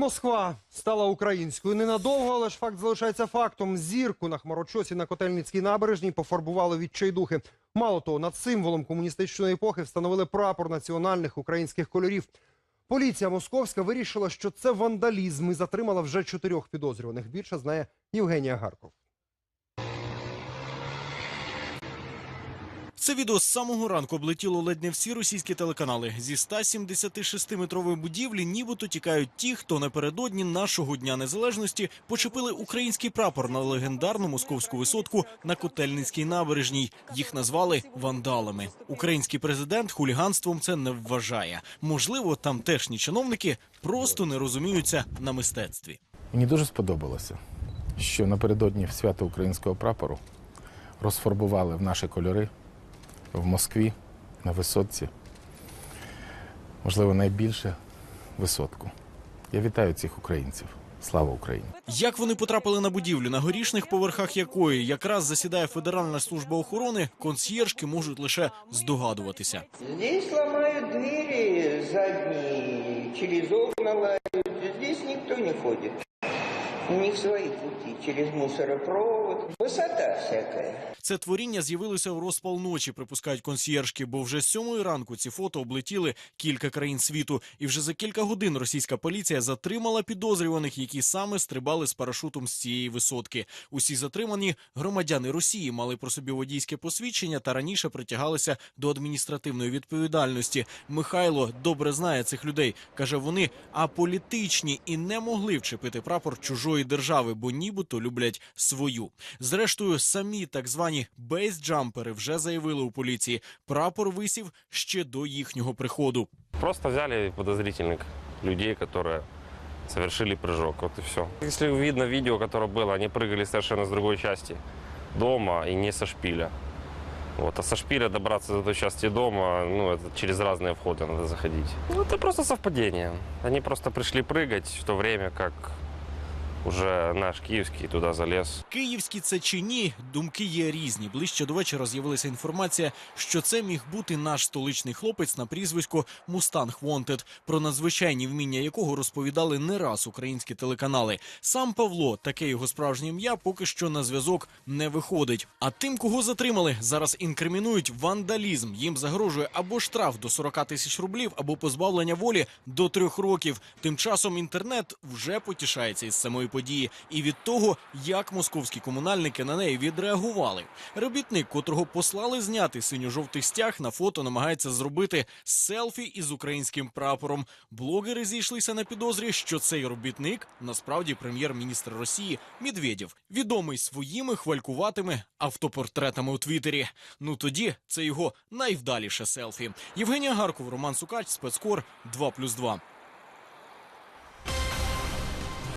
Москва стала українською ненадовго, але ж факт залишається фактом. Зірку на хмарочосі на Котельницькій набережній пофарбували відчайдухи. Мало того, над символом комуністичної епохи встановили прапор національних українських кольорів. Поліція московська вирішила, що це вандалізм і затримала вже чотирьох підозрюваних. Більше знає Євгенія Гарков. Це відео з самого ранку облетіло ледь не всі російські телеканали. Зі 176-метрової будівлі нібито тікають ті, хто напередодні нашого дня незалежності почепили український прапор на легендарну московську висотку на Котельницькій набережній. Їх назвали вандалами. Український президент хуліганством це не вважає. Можливо, тамтешні чиновники просто не розуміються на мистецтві. Мені дуже сподобалося, що напередодні свята українського прапору розфарбували в наші кольори в Москві на висотці. Можливо, найбільше висотку. Я вітаю цих українців. Слава Україні! Як вони потрапили на будівлю, на горішних поверхах якої якраз засідає Федеральна служба охорони, консьєржки можуть лише здогадуватися. Здесь ломают двери задние, через окна лают. Здесь никто не ходит. У них свои пути через мусоропровод. Высота всякая. Це творіння з'явилося в розпал ночі, припускають консьєржки, бо вже з сьомої ранку ці фото облетіли кілька країн світу. І вже за кілька годин російська поліція затримала підозрюваних, які саме стрибали з парашутом з цієї висотки. Усі затримані громадяни Росії мали про собі водійське посвідчення та раніше притягалися до адміністративної відповідальності. Михайло добре знає цих людей. каже, вони аполітичні і не могли вчепити прапор чужої держави, бо нібито люблять свою. Зрештою, самі так звані бейсджампери вже заявили у поліції. Прапор висів ще до їхнього приходу. Просто взяли подозрительных людей, которые совершили прыжок. Вот и все. Если видно видео, которое было, они прыгали совершенно с другой части дома и не со шпиля. Вот. А со шпиля добраться до той части дома, ну, это через разные входы надо заходить. Ну, это просто совпадение. Они просто пришли прыгать в то время, как уже наш киевский туда залез. Київські це чи ні, думки є різні. Ближче до вечора з'явилася інформація, що це міг бути наш столичний хлопець на прізвисько Мустанг Вонтед, про надзвичайні вміння якого розповідали не раз українські телеканали. Сам Павло, таке його справжнє ім'я, поки що на зв'язок не виходить. А тим, кого затримали, зараз інкримінують вандалізм. Їм загрожує або штраф до 40 тисяч рублів, або позбавлення волі до трьох років. Тим часом інтернет вже потішається із самої події і від того, як московські комунальники на неї відреагували. Робітник, котрого послали зняти синьо-жовтий стяг, на фото намагається зробити селфі із українським прапором. Блогери зійшлися на підозрі, що цей робітник насправді прем'єр-міністр Росії Медведєв, відомий своїми хвалькуватими автопортретами у Твіттері. Ну тоді це його найвдаліше селфі. Євгенія Гарков, Роман Сукач, спецкор 2+,2.